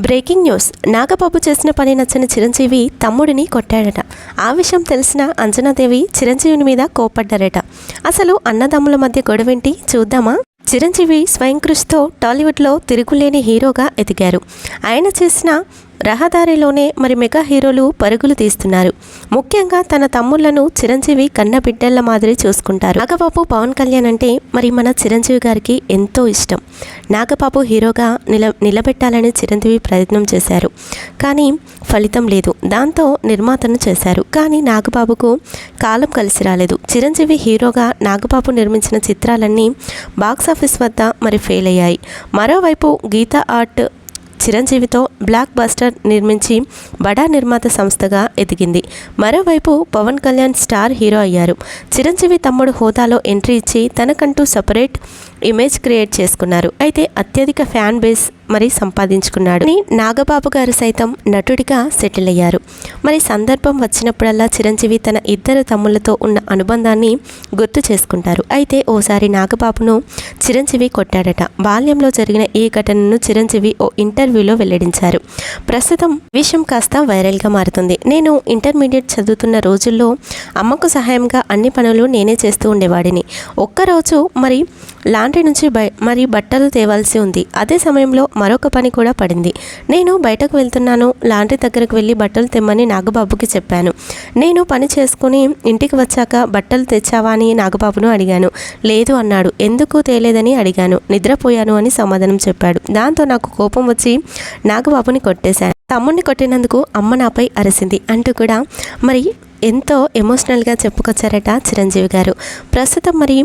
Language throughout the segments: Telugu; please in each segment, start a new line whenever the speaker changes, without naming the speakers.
Breaking news. నాగబాబు చేసిన పని నచ్చని చిరంజీవి తమ్ముడిని కొట్టాడట. ఆ విషయం తెలిసిన అంజనాదేవి చిరంజీవిని మీద కోపడ్డారట అసలు అన్నదమ్ముల మధ్య గొడవేంటి? చూద్దామా? చిరంజీవి స్వయం కృషితో టాలీవుడ్లో తిరుగులేని హీరోగా ఎదిగారు. ఆయన చేసిన రహదారిలోనే మరి మెగా హీరోలు పరుగులు తీస్తున్నారు. ముఖ్యంగా తన తమ్ముళ్ళను చిరంజీవి కన్న బిడ్డల మాదిరి చూసుకుంటారు. నాగబాబు పవన్ కళ్యాణ్ అంటే మరి మన చిరంజీవి గారికి ఎంతో ఇష్టం. నాగబాబు హీరోగా నిల నిలబెట్టాలని చిరంజీవి ప్రయత్నం చేశారు. కానీ ఫలితం లేదు. దాంతో నిర్మాతను చేశారు. కానీ నాగబాబుకు కాలం కలిసి రాలేదు. చిరంజీవి హీరోగా నాగబాబు నిర్మించిన చిత్రాలన్నీ బాక్సాఫీస్ వద్ద మరి ఫెయిల్ అయ్యాయి మరోవైపు గీతా ఆర్ట్ చిరంజీవితో బ్లాక్ బస్టర్ నిర్మించి బడా నిర్మాత సంస్థగా ఎదిగింది. మరోవైపు పవన్ కళ్యాణ్ స్టార్ హీరో అయ్యారు. చిరంజీవి తమ్ముడు హోదాలో ఎంట్రీ ఇచ్చి తనకంటూ సపరేట్ ఇమేజ్ క్రియేట్ చేసుకున్నారు. అయితే అత్యధిక ఫ్యాన్ బేస్ మరి సంపాదించుకున్నాడు. నాగబాబు గారు సైతం నటుడిగా సెటిల్ అయ్యారు. మరి సందర్భం వచ్చినప్పుడల్లా చిరంజీవి తన ఇద్దరు తమ్ముళ్ళతో ఉన్న అనుబంధాన్ని గుర్తు చేసుకుంటారు. అయితే ఓసారి నాగబాబును చిరంజీవి కొట్టాడట. బాల్యంలో జరిగిన ఈ ఘటనను చిరంజీవి ఓ ఇంటర్వ్యూలో వెల్లడించారు. ప్రస్తుతం విషయం కాస్త వైరల్గా మారుతుంది. నేను ఇంటర్మీడియట్ చదువుతున్న రోజుల్లో అమ్మకు సహాయంగా అన్ని పనులు నేనే చేస్తూ ఉండేవాడిని. ఒక్కరోజు మరి లాండ్రీ నుంచి బయ మరి బట్టలు తేవాల్సి ఉంది. అదే సమయంలో మరొక పని కూడా పడింది. నేను బయటకు వెళ్తున్నాను. లాండ్రీ దగ్గరకు వెళ్ళి బట్టలు తెమ్మని నాగబాబుకి చెప్పాను. నేను పని చేసుకుని ఇంటికి వచ్చాక బట్టలు తెచ్చావా అని నాగబాబును అడిగాను. లేదు అన్నాడు. ఎందుకు తేలేదని అడిగాను. నిద్రపోయాను అని సమాధానం చెప్పాడు. దాంతో నాకు కోపం వచ్చి నాగబాబుని కొట్టేశాను. తమ్ముడిని కొట్టినందుకు అమ్మ నాపై అరిసింది అంటూ కూడా మరి ఎంతో ఎమోషనల్గా చెప్పుకొచ్చారట చిరంజీవి గారు. ప్రస్తుతం మరి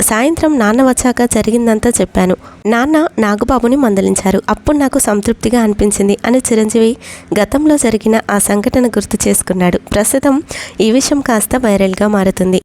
సాయంత్రం నాన్న వచ్చాక జరిగిందంతా చెప్పాను. నాన్న నాగబాబుని మందలించారు. అప్పుడు నాకు సంతృప్తిగా అనిపించింది అని చిరంజీవి గతంలో జరిగిన ఆ సంఘటన గుర్తు చేసుకున్నాడు. ప్రస్తుతం ఈ విషయం కాస్త వైరల్గా మారుతుంది.